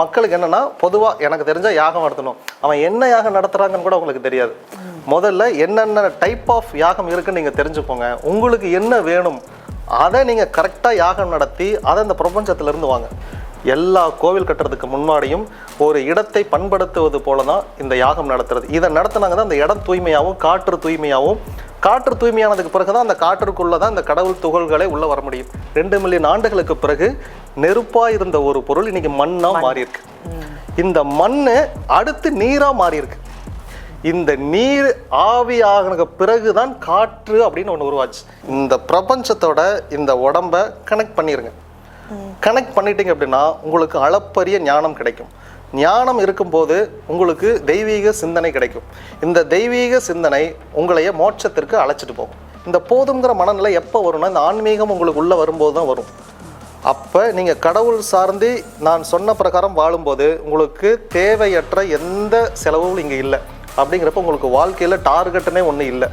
மக்களுக்கு என்னன்னா பொதுவாக எனக்கு தெரிஞ்ச யாகம் நடத்தணும். அவன் என்ன யாகம் நடத்துகிறாங்கன்னு கூட உங்களுக்கு தெரியாது. முதல்ல என்னென்ன டைப் ஆஃப் யாகம் இருக்குன்னு நீங்கள் தெரிஞ்சுக்கோங்க. உங்களுக்கு என்ன வேணும் அதை நீங்கள் கரெக்டாக யாகம் நடத்தி அதை இந்த பிரபஞ்சத்திலேருந்து வாங்க. எல்லா கோவில் கட்டுறதுக்கு முன்னாடியும் ஒரு இடத்தை பண்படுத்துவது போல தான் இந்த யாகம் நடத்துறது. இதை நடத்தினாங்க தான் அந்த இடம் தூய்மையாகவும் காற்று தூய்மையாகவும் காற்று தூய்மையானதுக்கு பிறகு தான் அந்த காற்றுக்குள்ளே தான் இந்த கடவுள் துகள்களே உள்ளே வர முடியும். ரெண்டு மில்லியன் ஆண்டுகளுக்கு பிறகு நெருப்பாக இருந்த ஒரு பொருள் இன்னைக்கு மண்ணாக மாறி இருக்கு இந்த மண் அடுத்து நீராக மாறி இருக்கு இந்த நீர் ஆவியாகின பிறகு தான் காற்று அப்படின்னு ஒன்று உருவாச்சு. இந்த பிரபஞ்சத்தோட இந்த உடம்ப கனெக்ட் பண்ணிருங்க. கனெக்ட் பண்ணிட்டீங்க அப்படின்னா உங்களுக்கு அளப்பரிய ஞானம் கிடைக்கும். ஞானம் இருக்கும்போது உங்களுக்கு தெய்வீக சிந்தனை கிடைக்கும். இந்த தெய்வீக சிந்தனை உங்களைய மோட்சத்திற்கு அழைச்சிட்டு போகும். இந்த போதுங்கிற மனநிலை எப்போ வரும்னா இந்த ஆன்மீகம் உங்களுக்கு உள்ளே வரும்போது தான் வரும். அப்போ நீங்கள் கடவுள் சார்ந்து நான் சொன்ன பிரகாரம் வாழும்போது உங்களுக்கு தேவையற்ற எந்த செலவும் இங்கே இல்லை. அப்படிங்கிறப்ப உங்களுக்கு வாழ்க்கையில் டார்கெட்டுனே ஒன்றும் இல்லை.